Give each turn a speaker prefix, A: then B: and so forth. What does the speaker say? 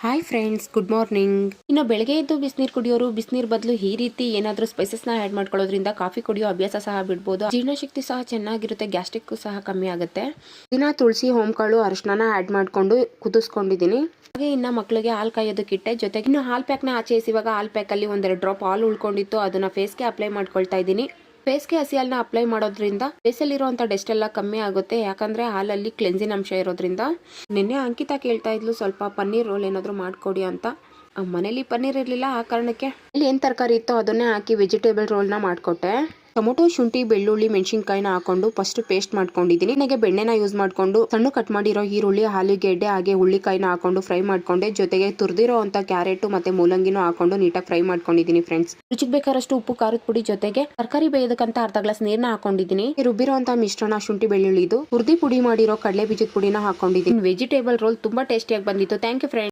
A: Hi friends good morning ಇನ್ನು ಬೆಳಗ್ಗೆ ಎದ್ದು ಬಿಸಿನೀರು ಕುಡಿಯೋರು, ಬಿಸಿನೀರು ಬದಲು ಈ ರೀತಿ ಏನಾದರೂ ಸ್ಪೈಸಸ್ನ ಆ್ಯಡ್ ಮಾಡ್ಕೊಳ್ಳೋದ್ರಿಂದ ಕಾಫಿ ಕುಡಿಯೋ ಅಭ್ಯಾಸ ಸಹ ಬಿಡ್ಬೋದು ಜೀರ್ಣಶಕ್ತಿ ಸಹ ಚೆನ್ನಾಗಿರುತ್ತೆ ಗ್ಯಾಸ್ಟ್ರಿಕ್ ಸಹ ಕಮ್ಮಿ ಆಗುತ್ತೆ. ದಿನ ತುಳಸಿ ಹೋಮ್ಕಾಳು ಅರಿಶಿನ ಆ್ಯಡ್ ಮಾಡ್ಕೊಂಡು ಕುದಿಸ್ಕೊಂಡಿದ್ದೀನಿ. ಹಾಗೆ ಇನ್ನು ಮಕ್ಕಳಿಗೆ ಹಾಲು ಕಾಯೋದಕ್ಕಿಟ್ಟೆ ಜೊತೆಗೆ ಇನ್ನು ಹಾಲು ಪ್ಯಾಕ್ನ ಆಚೆ ಇವಾಗ ಹಾಲ್ ಪ್ಯಾಕಲ್ಲಿ ಒಂದೆರಡು ಡ್ರಾಪ್ ಹಾಲು ಉಳ್ಕೊಂಡಿತ್ತು, ಅದನ್ನ ಫೇಸ್ಗೆ ಅಪ್ಲೈ ಮಾಡ್ಕೊಳ್ತಾ ಇದ್ದೀನಿ. ಫೇಸ್ಗೆ ಹಸಿ ಹಾಲನ್ನ ಅಪ್ಲೈ ಮಾಡೋದ್ರಿಂದ ಫೇಸಲ್ಲಿರುವಂಥ ಡಸ್ಟ್ ಎಲ್ಲ ಕಮ್ಮಿ ಆಗುತ್ತೆ. ಯಾಕಂದ್ರೆ ಹಾಲಲ್ಲಿ ಕ್ಲೆನ್ಸಿನ್ ಅಂಶ ಇರೋದ್ರಿಂದ. ನಿನ್ನೆ ಅಂಕಿತಾ ಕೇಳ್ತಾ ಇದ್ಲು, ಸ್ವಲ್ಪ ಪನ್ನೀರ್ ರೋಲ್ ಏನಾದರೂ ಮಾಡಿಕೊಡಿ ಅಂತ. ಮನೇಲಿ ಪನ್ನೀರ್ ಇರಲಿಲ್ಲ, ಆ ಕಾರಣಕ್ಕೆ. ಇಲ್ಲಿ ಏನು ತರಕಾರಿ ಇತ್ತೋ ಅದನ್ನೇ ಹಾಕಿ ವೆಜಿಟೇಬಲ್ ರೋಲ್ನ ಮಾಡಿಕೊಟ್ಟೆ. ಟೊಮೊಟೊ, ಶುಂಠಿ, ಬೆಳ್ಳುಳ್ಳಿ, ಮೆಣಸಿನ್ಕಾಯಿನ ಹಾಕೊಂಡು ಫಸ್ಟ್ ಪೇಸ್ಟ್ ಮಾಡ್ಕೊಂಡಿದ್ದೀನಿ. ನನಗೆ ಬೆಣ್ಣೆನ ಯೂಸ್ ಮಾಡ್ಕೊಂಡು ಸಣ್ಣ ಕಟ್ ಮಾಡಿರೋ ಈರುಳ್ಳಿ, ಆಲೂಗೆಡ್ಡೆ ಹಾಗೆ ಹುಳ್ಳಿಕಾಯಿನ ಹಾಕೊಂಡು ಫ್ರೈ ಮಾಡ್ಕೊಂಡೆ. ಜೊತೆಗೆ ತುರಿದಿರೋ ಅಂತ ಕ್ಯಾರೆಟ್ ಮತ್ತೆ ಮೂಲಂಗಿನೂ ಹಾಕೊಂಡು ನೀಟಾಗಿ ಫ್ರೈ ಮಾಡ್ಕೊಂಡಿದ್ದೀನಿ ಫ್ರೆಂಡ್ಸ್ ರುಚಿಗೆ ಬೇಕಾದಷ್ಟು ಉಪ್ಪು, ಖಾರದ ಪುಡಿ ಜೊತೆಗೆ ತರಕಾರಿ ಬೇಯೋದಕ್ಕಂತ ಅರ್ಧ ಗ್ಲಾಸ್ ನೀರ್ನ ಹಾಕೊಂಡಿದ್ದೀನಿ. ರುಬ್ಬಿರೋ ಅಂತ ಮಿಶ್ರಣ, ಶುಂಠಿ, ಬೆಳ್ಳುಳ್ಳಿದು ಹುರ್ದಿ ಪುಡಿ ಮಾಡಿರೋ ಕಡಲೆ ಬೀಜದ ಪುಡಿನ ಹಾಕೊಂಡಿದ್ದೀನಿ. ವೆಜಿಟೇಬಲ್ ರೋಲ್ ತುಂಬಾ ಟೇಸ್ಟಿಯಾಗಿ ಬಂದಿತ್ತು. Thank you friends